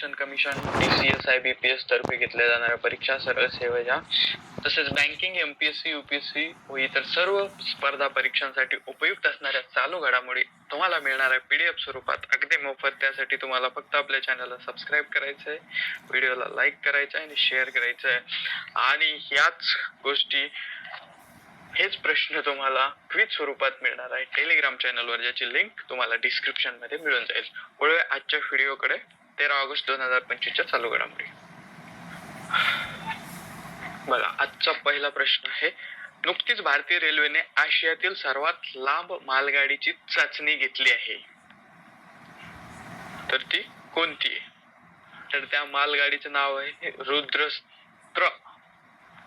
शिक्षण commission T C S I B P S तर्फे घेतल्या जाणाऱ्या परीक्षा सरळ सेवेच्या तसेच banking M P S C U P S C व इतर सर्व स्पर्धा परीक्षांसाठी उपयुक्त असणाऱ्या चालू घडामोडी तुम्हाला मिळणार आहे पीडीएफ स्वरूपात. अगदी मोफत त्यासाठी तुम्हाला फक्त आपल्या चॅनलला सबस्क्राईब करायचं आहे व्हिडिओला लाईक करायचं आहे आणि शेअर करायचं आहे. आणि ह्याच गोष्टी हेच प्रश्न तुम्हाला क्विज स्वरूपात मिळणार आहे. टेलिग्राम चॅनलवर ज्याची लिंक तुम्हाला डिस्क्रिप्शनमध्ये मिळून जाईल. वळूया आजच्या व्हिडिओकडे तेरा ऑगस्ट दोन हजार पंचवीसच्या चालू घडामोडी. बघा आजचा पहिला प्रश्न आहे नुकतीच भारतीय रेल्वेने आशियातील सर्वात लांब मालगाडीची चाचणी घेतली आहे. तर ती कोणती आहे? तर त्या मालगाडीचं नाव आहे रुद्रस्त्र.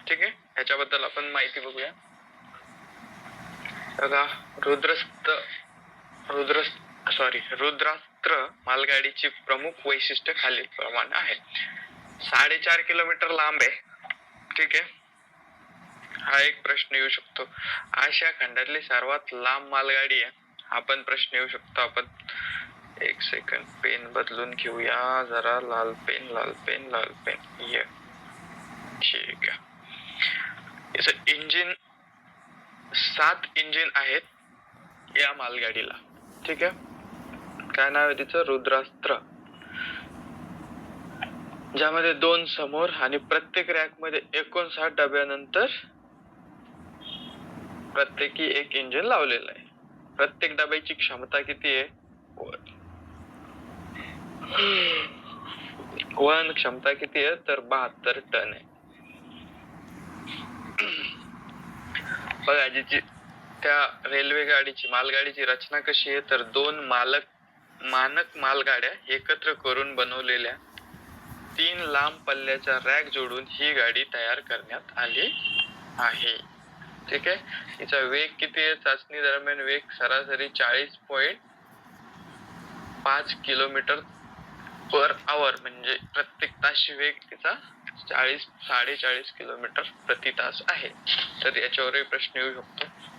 ठीक आहे? ह्याच्याबद्दल आपण माहिती बघूया. बघा रुद्रस्त रुद्र सॉरी रुद्रास्त्र मालगाडीची प्रमुख वैशिष्ट्य खालील प्रमाणे आहे. साडेचार किलोमीटर लांब आहे. ठीक आहे? हा एक प्रश्न येऊ शकतो. आशिया खंडातली सर्वात लांब मालगाडी आहे. हा पण प्रश्न येऊ शकतो. आपण एक सेकंड पेन बदलून घेऊया. जरा लाल पेन लाल पेन लाल पेन ये ठीक आहे. इंजिन सात इंजिन आहेत या मालगाडीला. ठीक आहे? काय नाव आहे तिचं? रुद्रास्त्र. ज्यामध्ये दोन समोर आणि प्रत्येक रॅकमध्ये एकोणसाठ डब्यानंतर प्रत्येकी एक इंजिन लावलेलं आहे. प्रत्येक डब्याची क्षमता किती आहे? वहन क्षमता किती आहे? तर बहात्तर टन आहे. बघा जिची त्या रेल्वे गाडीची मालगाडीची रचना कशी आहे? तर दोन मालक मानक मालगाड्या एकत्र करून बनवलेल्या तीन लांब पल्ल्याच्या रॅक जोडून ही गाडी तयार करण्यात आली आहे. ठीक आहे? तिचा वेग किती आहे? चाचणी दरम्यान वेग सरासरी चाळीस पॉईंट पाच किलोमीटर पर आवर म्हणजे प्रत्येक ताशी वेग तिचा चाळीस साडेचाळीस किलोमीटर प्रति तास आहे. तर याच्यावरही प्रश्न येऊ शकतो.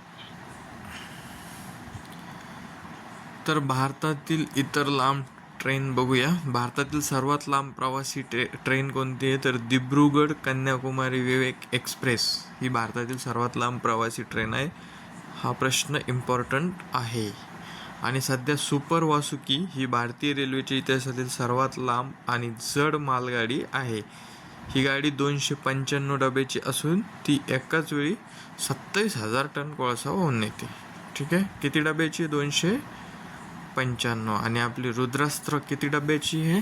तर भारतातील इतर लांब ट्रेन बघूया. भारतातील सर्वात लांब प्रवासी ट्रे ट्रेन कोणती आहे? तर दिब्रुगड कन्याकुमारी विवेक एक्सप्रेस ही भारतातील सर्वात लांब प्रवासी ट्रेन आहे. हा प्रश्न इम्पॉर्टंट आहे. आणि सध्या सुपर वासुकी ही भारतीय रेल्वेच्या इतिहासातील सर्वात लांब आणि जड मालगाडी आहे. ही गाडी दोनशे पंच्याण्णव डब्याची असून ती एकाच वेळी सत्तावीस हजार टन कोळसा वाहून नेते. ठीक आहे? किती डब्याची दोनशे पंच्याण्णव. आणि आपली रुद्रास्त्र किती डब्याची आहे?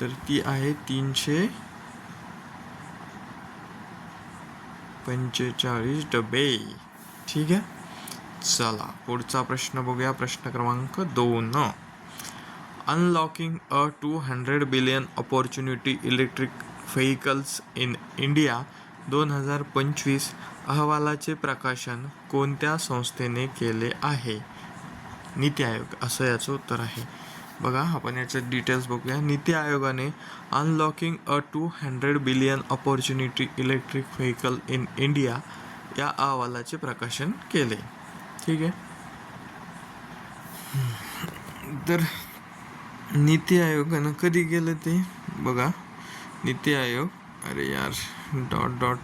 तर ती आहे तीनशे पंचेचाळीस डबे. ठीक आहे? चला पुढचा प्रश्न बघूया. प्रश्न क्रमांक दोन. Unlocking a two hundred billion opportunity electric vehicles in India दोन हजार पंचवीस अहवालाचे प्रकाशन कोणत्या संस्थेने केले आहे? नीती आयोग असं याचं उत्तर आहे. बघा आपण याचे डिटेल्स बघूया. नीती आयोगाने unlocking a two hundred billion opportunity electric vehicle in India या अहवालाचे प्रकाशन केले. ठीक आहे? तर नीती आयोगानं कधी गेलं ते? बघा. नीती आयोग अरे यार डॉट डॉट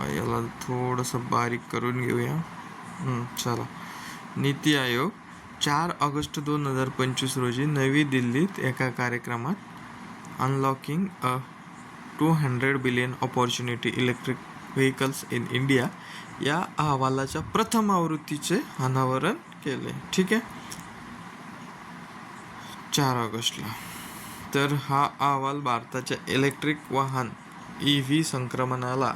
याला थोडंसं बारीक करून घेऊया. चला. नीती आयोग चार ऑगस्ट दोन हजार पंचवीस रोजी नवी दिल्लीत एका कार्यक्रमात unlocking a two hundred billion opportunity electric vehicles in India या अहवालाच्या प्रथम आवृत्तीचे अनावरण केले. ठीक आहे? चार ऑगस्टला. तर हा अहवाल भारताच्या इलेक्ट्रिक वाहन ई व्ही संक्रमणाला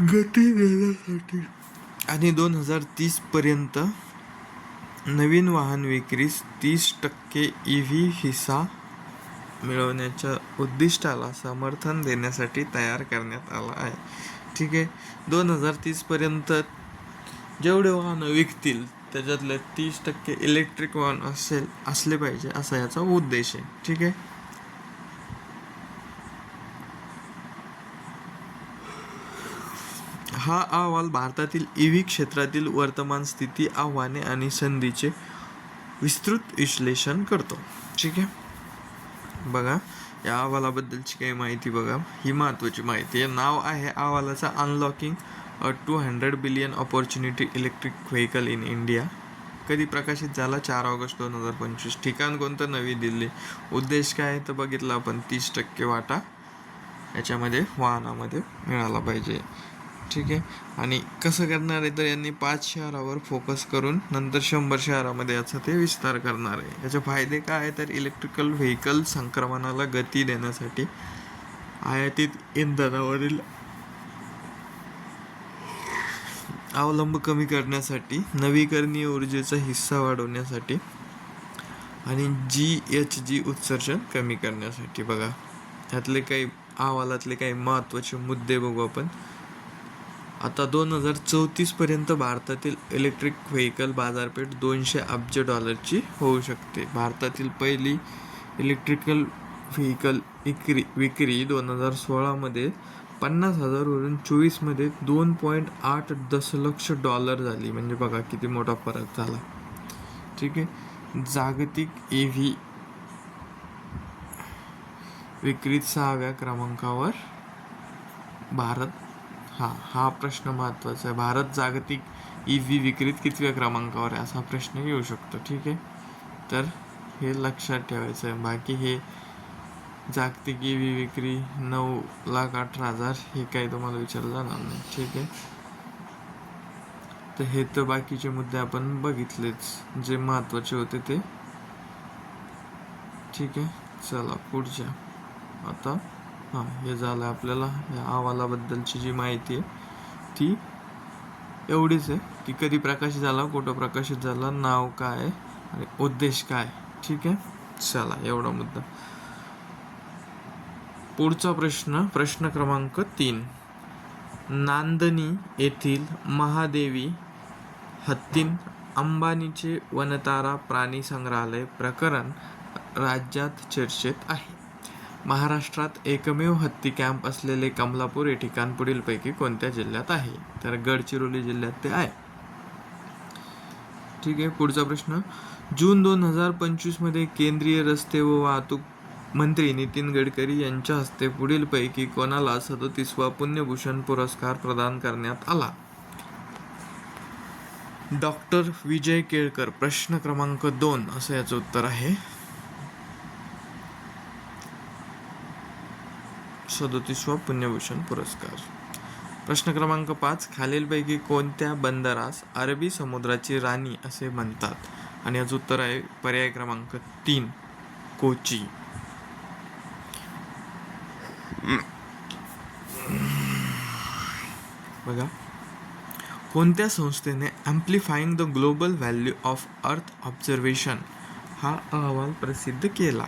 गती देण्यासाठी आणि दोन हजार तीसपर्यंत नवीन वाहन विक्रीस तीस टक्के ई व्ही हिस्सा मिळवण्याच्या उद्दिष्टाला समर्थन देण्यासाठी तयार करण्यात आला आहे. ठीक आहे. दोन हजार तीसपर्यंत जेवढे वाहनं विकतील त्याच्यातले तीस टक्के इलेक्ट्रिक वाहन असेल असले पाहिजे असा याचा उद्देश आहे. ठीक आहे. हा अहवाल भारतातील ई व्ही क्षेत्रातील वर्तमान स्थिती आव्हाने आणि संधीचे विस्तृत विश्लेषण करतो. ठीक आहे? बघा या अहवालाबद्दलची काही माहिती बघा. ही महत्त्वाची माहिती आहे. नाव आहे अहवालाचा unlocking a two hundred billion opportunity electric vehicle in India कधी प्रकाशित झाला? चार ऑगस्ट दोन हजार पंचवीस. ठिकाण कोणतं? नवी दिल्ली. उद्देश काय आहे? तर बघितलं आपण तीस टक्के वाटा याच्यामध्ये वाहनामध्ये मिळाला पाहिजे. ठीक आहे. आणि कसं करणार आहे तर यांनी पाच शहरावर फोकस करून नंतर शंभर शहरामध्ये याचा ते विस्तार करणार आहे. याचे फायदे काय आहे तर इलेक्ट्रिकल व्हेकल संक्रमणाला गती देण्यासाठी आयातीत इंधनावरील अवलंब कमी करण्यासाठी नवीकरणीय ऊर्जेचा हिस्सा वाढवण्यासाठी आणि जी एच जी उत्सर्जन कमी करण्यासाठी. बघा त्यातले काही अहवालातले काही महत्त्वाचे मुद्दे बघू आपण. आता दोन हजार चौतीसपर्यंत भारतातील इलेक्ट्रिक व्हेकल बाजारपेठ दोनशे अब्ज डॉलरची होऊ शकते. भारतातील पहिली इलेक्ट्रिकल व्हेकल विक्री विक्री दोन हजार सोळामध्ये पन्नास हजारवरून चोवीसमध्ये दोन पॉईंट आठ दशलक्ष डॉलर झाली. म्हणजे बघा किती मोठा फरक झाला. ठीक आहे? जागतिक ए व्ही विक्रीत सहाव्या क्रमांकावर भारत हा हा प्रश्न महत्त्वाचा आहे. भारत जागतिक ई व्ही विक्रीत कितव्या क्रमांकावर आहे असा प्रश्न येऊ शकतो. ठीक आहे? तर हे लक्षात ठेवायचं आहे. बाकी हे जागतिक ई व्ही विक्री नऊ लाख अठरा हजार हे काही तुम्हाला विचारलं जाणार नाही. ठीक आहे? तर हे तर बाकीचे मुद्दे आपण बघितलेच. जे महत्त्वाचे होते ते. ठीक आहे? चला पुढच्या. आता हां हे झालं आपल्याला. या अहवालाबद्दलची जी माहिती आहे ती एवढीच आहे की कधी प्रकाशित झाला कुठं प्रकाशित झाला नाव काय आणि उद्देश काय. ठीक आहे? चला एवढा मुद्दा. पुढचा प्रश्न प्रश्न क्रमांक तीन. नांदनी येथील महादेवी हत्तीन अंबानीचे वनतारा प्राणी संग्रहालय प्रकरण राज्यात चर्चेत आहे. महाराष्ट्रात एकमेव हत्ती कॅम्प असलेले कमलापूर हे ठिकाण पुढीलपैकी कोणत्या जिल्ह्यात आहे? तर गडचिरोली जिल्ह्यात ते आहे. ठीक आहे पुढचा प्रश्न. जून दोन हजार पंचवीसमध्ये केंद्रीय रस्ते व वाहतूक मंत्री नितीन गडकरी यांच्या हस्ते पुढीलपैकी कोणाला सदतीसवा पुण्यभूषण पुरस्कार प्रदान करण्यात आला? डॉक्टर विजय केळकर प्रश्न क्रमांक दोन असं याचं उत्तर आहे. सदोतीसवा पुण्यभूषण पुरस्कार. प्रश्न क्रमांक पाच खालीलपैकी कोणत्या बंदरास अरबी समुद्राची राणी असे म्हणतात? आणि याचं उत्तर आहे पर्याय क्रमांक तीन कोची. बघा. कोणत्या संस्थेने amplifying the global value of earth observation हा अहवाल प्रसिद्ध केला?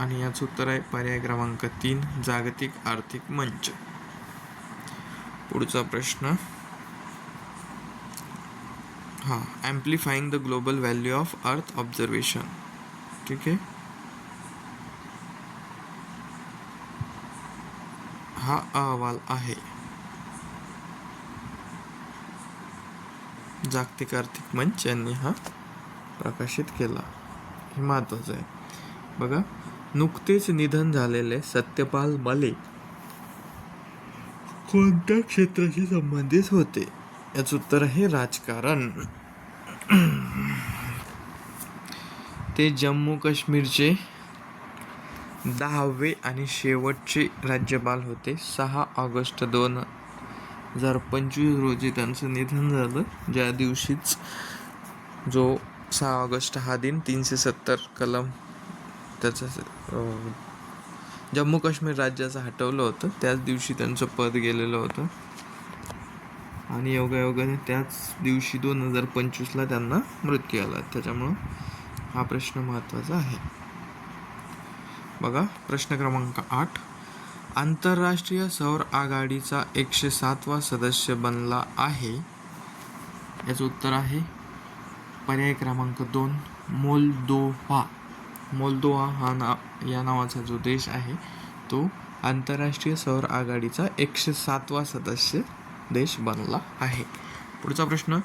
आणि याचं उत्तर आहे पर्याय क्रमांक तीन जागतिक आर्थिक मंच. पुढचा प्रश्न. हा amplifying the global value of earth observation ठीक आहे? हा अहवाल आहे. जागतिक आर्थिक मंच यांनी हा प्रकाशित केला. हे महत्वाचं आहे. बघा नुकतेच निधन झालेले सत्यपाल मले कोणत्या क्षेत्राशी संबंधित होते? याचं उत्तर आहे राजकारण. ते जम्मू काश्मीरचे दहावे आणि शेवटचे राज्यपाल होते. सहा ऑगस्ट दोन हजार पंचवीस रोजी त्यांचं निधन झालं. ज्या दिवशीच जो सहा ऑगस्ट हा दिन तीनशे सत्तर कलम त्याचं जम्मू काश्मीर राज्याचं हटवलं होतं. त्याच दिवशी त्यांचं पद गेलेलं होतं. आणि योगायोगाने त्याच दिवशी दोन हजार पंचवीसला त्यांना मृत्यू आला त्याच्यामुळं हा प्रश्न महत्त्वाचा आहे. बघा प्रश्न क्रमांक आठ. आंतरराष्ट्रीय सौर आघाडीचा एकशे सातवा सदस्य बनला आहे. याचं उत्तर आहे. पर्याय क्रमांक दोन मोल्दोव्हा. मोल्दोवा हा नाव या नावाचा जो देश आहे तो आंतरराष्ट्रीय सौर आघाडीचा एकशे सातवा सदस्य देश बनला आहे. पुढचा प्रश्न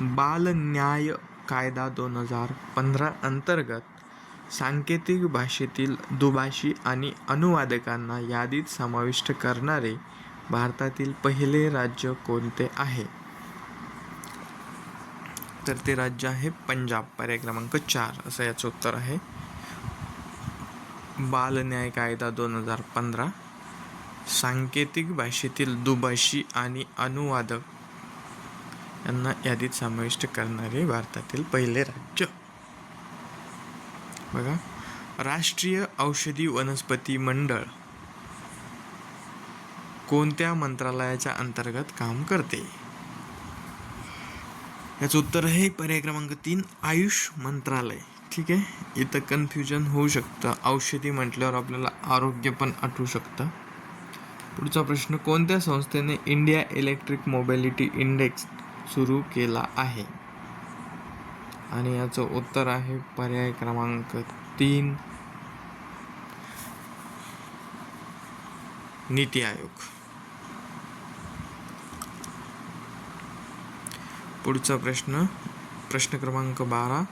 बाल न्याय कायदा दोन हजार पंधरा अंतर्गत सांकेतिक भाषेतील दुभाषी आणि अनुवादकांना यादीत समाविष्ट करणारे भारतातील पहिले राज्य कोणते आहे? तर ते राज्य आहे पंजाब. पर्याय क्रमांक चार असं याचं उत्तर आहे. बाल न्याय कायदा दोन हजार पंधरा सांकेतिक भाषेतील दुभाषी आणि अनुवादक यांना यादीत समाविष्ट करणारे भारतातील पहिले राज्य. बघा राष्ट्रीय औषधी वनस्पती मंडळ कोणत्या मंत्रालयाच्या अंतर्गत काम करते? याचं उत्तर आहे पर्याय क्रमांक तीन आयुष मंत्रालय. ठीक आहे. इथं कन्फ्युजन होऊ शकतं. औषधी म्हटल्यावर आपल्याला आरोग्य पण आठवू शकतं. पुढचा प्रश्न कोणत्या संस्थेने इंडिया इलेक्ट्रिक मोबिलिटी इंडेक्स सुरू केला आहे? आणि याचं उत्तर आहे पर्याय क्रमांक तीन. नीती आयोग. पुढचा प्रश्न प्रश्न क्रमांक बारा.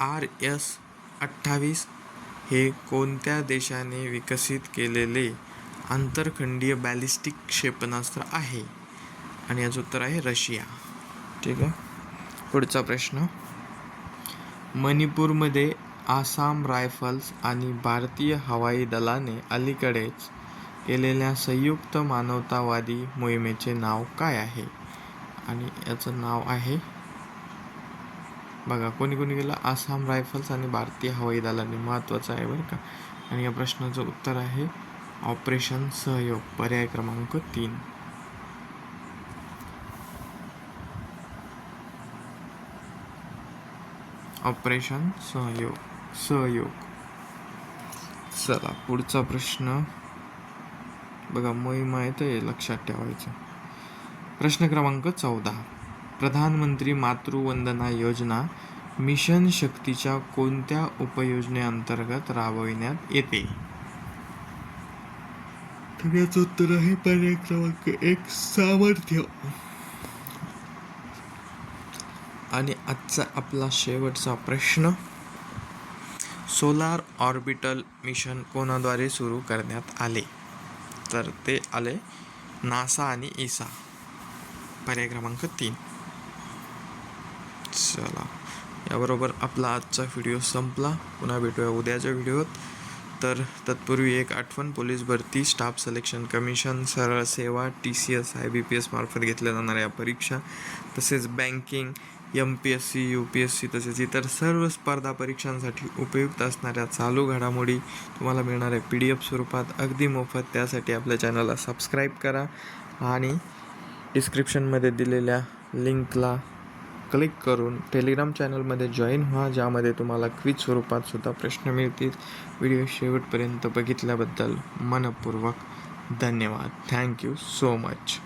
आर एस अठ्ठावीस हे कोणत्या देशाने विकसित केलेले आंतरखंडीय बॅलिस्टिक क्षेपणास्त्र आहे? आणि याचं उत्तर आहे रशिया. ठीक आहे? पुढचा प्रश्न. मणिपूरमध्ये आसाम रायफल्स आणि भारतीय हवाई दलाने अलीकडेच केलेल्या संयुक्त मानवतावादी मोहिमेचे नाव काय आहे? आणि याचं नाव आहे बघा कोणी कोणी गेलं आसाम रायफल्स आणि भारतीय हवाई दलाने महत्त्वाचं आहे बरं का. आणि या प्रश्नाचं उत्तर आहे ऑपरेशन सहयोग पर्याय क्रमांक तीन. ऑपरेशन सहयोग सहयोग. चला पुढचा प्रश्न. बघा मोहीम आहे ते लक्षात ठेवायचं. प्रश्न क्रमांक चौदा. प्रधानमंत्री मातृवंदना योजना मिशन शक्तीच्या कोणत्या उपयोजनेअंतर्गत राबविण्यात येते? तर याचं उत्तर आहे पर्याय क्रमांक एक सामर्थ्य. आणि आजचा आपला शेवटचा प्रश्न सोलार ऑर्बिटल मिशन कोणाद्वारे सुरू करण्यात आले? तर ते आले नासा आणि इसा पर्याय क्रमांक तीन. चला याबरोबर आपला आजचा व्हिडिओ संपला. पुन्हा भेटूया उद्याच्या व्हिडिओत. तर तत्पूर्वी एक आठवण पोलीस भरती स्टाफ सिलेक्शन कमिशन सरळ सेवा T C S I B P S मार्फत घेतल्या जाणाऱ्या या परीक्षा तसेच banking M P S C U P S C तसेच इतर सर्व स्पर्धा परीक्षांसाठी उपयुक्त असणाऱ्या चालू घडामोडी तुम्हाला मिळणाऱ्या पी डी एफ स्वरूपात अगदी मोफत. त्यासाठी आपल्या चॅनलला सबस्क्राईब करा आणि डिस्क्रिप्शनमध्ये दिलेल्या लिंकला क्लिक करून टेलिग्राम चॅनलमध्ये जॉईन व्हा ज्यामध्ये तुम्हाला क्विज स्वरूपात सुद्धा प्रश्न मिळतील. व्हिडिओ शेवटपर्यंत बघितल्याबद्दल मनपूर्वक धन्यवाद. Thank you so much.